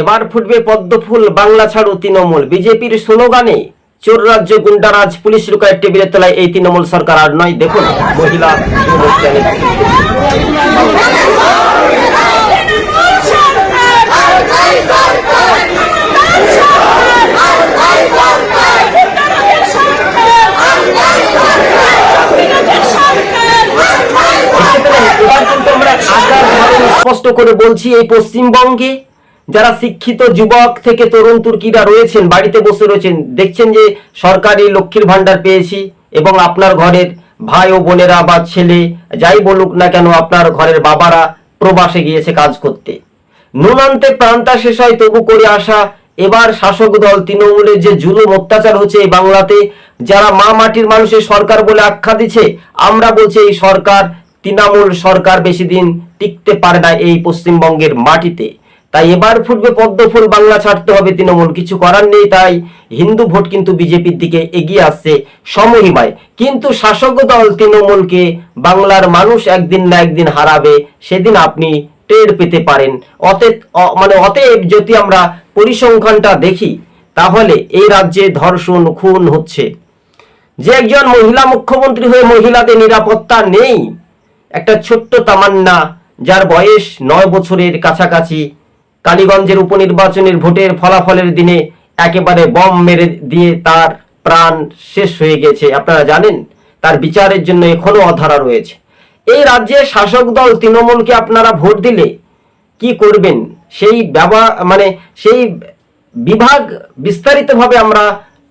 এবার ফুটবে পদ্মফুল, বাংলা ছাড়ো তৃণমূল। বিজেপির স্লোগানে, চোর রাজ্য গুন্ডারাজ, পুলিশ লুকায় টেবিলের তলায় এই তৃণমূল সরকার আর নয়। দেখুন, মহিলা স্পষ্ট করে বলছি এই পশ্চিমবঙ্গে। যারা শিক্ষিত যুবক থেকে তরুণ তুর্কিরা রয়েছেন, বাড়িতে বসে রয়েছেন, দেখছেন যে সরকারি লক্ষ্মীর ভান্ডার পেয়েছি এবং আপনার ঘরের ভাই ও বোনেরা বা ছেলে যাই বলুক না কেন, আপনার ঘরের বাবারা প্রবাসে গিয়েছে কাজ করতে। নুনান্তে প্রান্তা শেষ হয় তবু করে আসা এবার শাসক দল তৃণমূলের যে জুলুম অত্যাচার হচ্ছে এই বাংলাতে, যারা মা মাটির মানুষের সরকার বলে আখ্যা দিচ্ছে, আমরা বলছি এই সরকার, তৃণমূল সরকার বেশি দিন টিকতে পারে না এই পশ্চিমবঙ্গের মাটিতে। তাই এবার ফুটবে পদ্মফুল বাংলা ছাড়তে হবে তৃণমূল। কিছু করার নেই তাই হিন্দু ভোট কিন্তু বিজেপির দিকে এগিয়ে আসছে সমহিমায়। কিন্তু শাসক দল তৃণমূলকে বাংলার মানুষ একদিন না একদিন হারাবে, সেদিন আপনি টের পেতে পারেন। অতএব মানে অতএব যদি আমরা পরিসংখ্যানটা দেখি, তাহলে এই রাজ্যে ধর্ষণ, খুন হচ্ছে। যে একজন মহিলা মুখ্যমন্ত্রী হয়ে মহিলাদের নিরাপত্তা নেই, একটা ছোট্ট তামান্না, যার বয়স নয় বছরের কাছাকাছি কালীগঞ্জের উপনির্বাচনের ভোটের ফলাফলের দিনে একেবারে বম মেরে দিয়ে তার প্রাণ শেষ হয়ে গেছে। আপনারা জানেন, তার বিচারের জন্য এখনও অধারা রয়েছে। এই রাজ্যে শাসক দল তৃণমূলকে আপনারা ভোট দিলে কি করবেন? সেই ব্যবা মানে সেই বিভাগ বিস্তারিতভাবে আমরা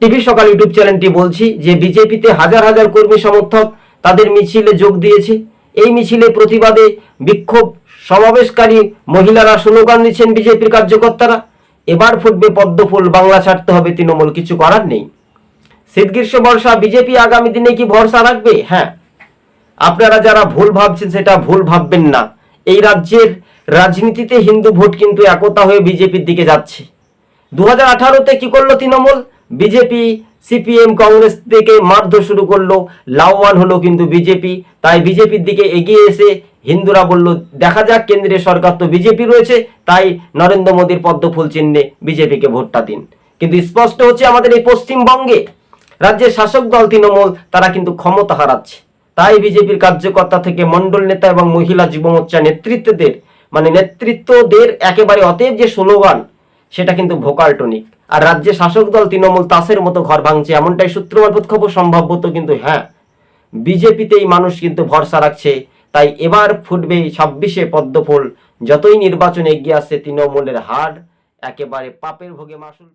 টিভি সকাল ইউটিউব চ্যানেলটি বলছি যে বিজেপিতে হাজার হাজার কর্মী সমর্থক তাদের মিছিলে যোগ দিয়েছে। এই মিছিলে প্রতিবাদে বিক্ষোভ সমাবেশকারী মহিলারা স্লোগান দিচ্ছেন বিজেপির কার্যকর্তারা। এবার ফুটবে পদ্মফুল বাংলা ছাড়তে হবে তৃণমূল, কিছু করার নেই। শীত, গ্রীষ্ম, বর্ষা, বিজেপি আগামী দিনে কি ভরসা রাখবে? হ্যাঁ। আপনারা যারা ভুল ভাবছেন, সেটা ভুল ভাববেন না। এই রাজ্যের রাজনীতিতে হিন্দু ভোট কিন্তু একতা হয়ে বিজেপির দিকে যাচ্ছে। দু হাজার আঠারোতে কি করল তৃণমূল? বিজেপি, সিপিএম, কংগ্রেস থেকে মারধর শুরু করল। লাভবান হলো কিন্তু বিজেপি। তাই বিজেপির দিকে এগিয়ে এসে হিন্দুরা বলল, দেখা যাক কেন্দ্রীয় সরকার তো বিজেপি রয়েছে, তাই নরেন্দ্র মোদীর পদ্মফুল চিহ্নে বিজেপিকে ভোটটা দিন। কিন্তু স্পষ্ট হচ্ছে আমাদের এই পশ্চিমবঙ্গে, রাজ্যের শাসক দল তৃণমূল, তারা কিন্তু ক্ষমতা হারাচ্ছে। তাই বিজেপির কার্যকর্তা থেকে মন্ডল নেতা এবং মহিলা যুব মোর্চা নেতৃত্বদের মানে নেতৃত্বদের একেবারে অতএব যে স্লোগান, সেটা কিন্তু ভোকাল টনিক। আর রাজ্যে শাসক দল তৃণমূল তাসের মতো ঘর ভাঙছে, এমনটাই সূত্র মারফত খবর সম্ভাব্যত কিন্তু হ্যাঁ। বিজেপিতেই মানুষ কিন্তু ভরসা রাখছে তাই এবার ফুটবে ছাব্বিশে পদ্মফুল। যতই নির্বাচনে এগিয়ে আসছে তৃণমূলের হার একেবারে পাপের ভোগে মাসুল।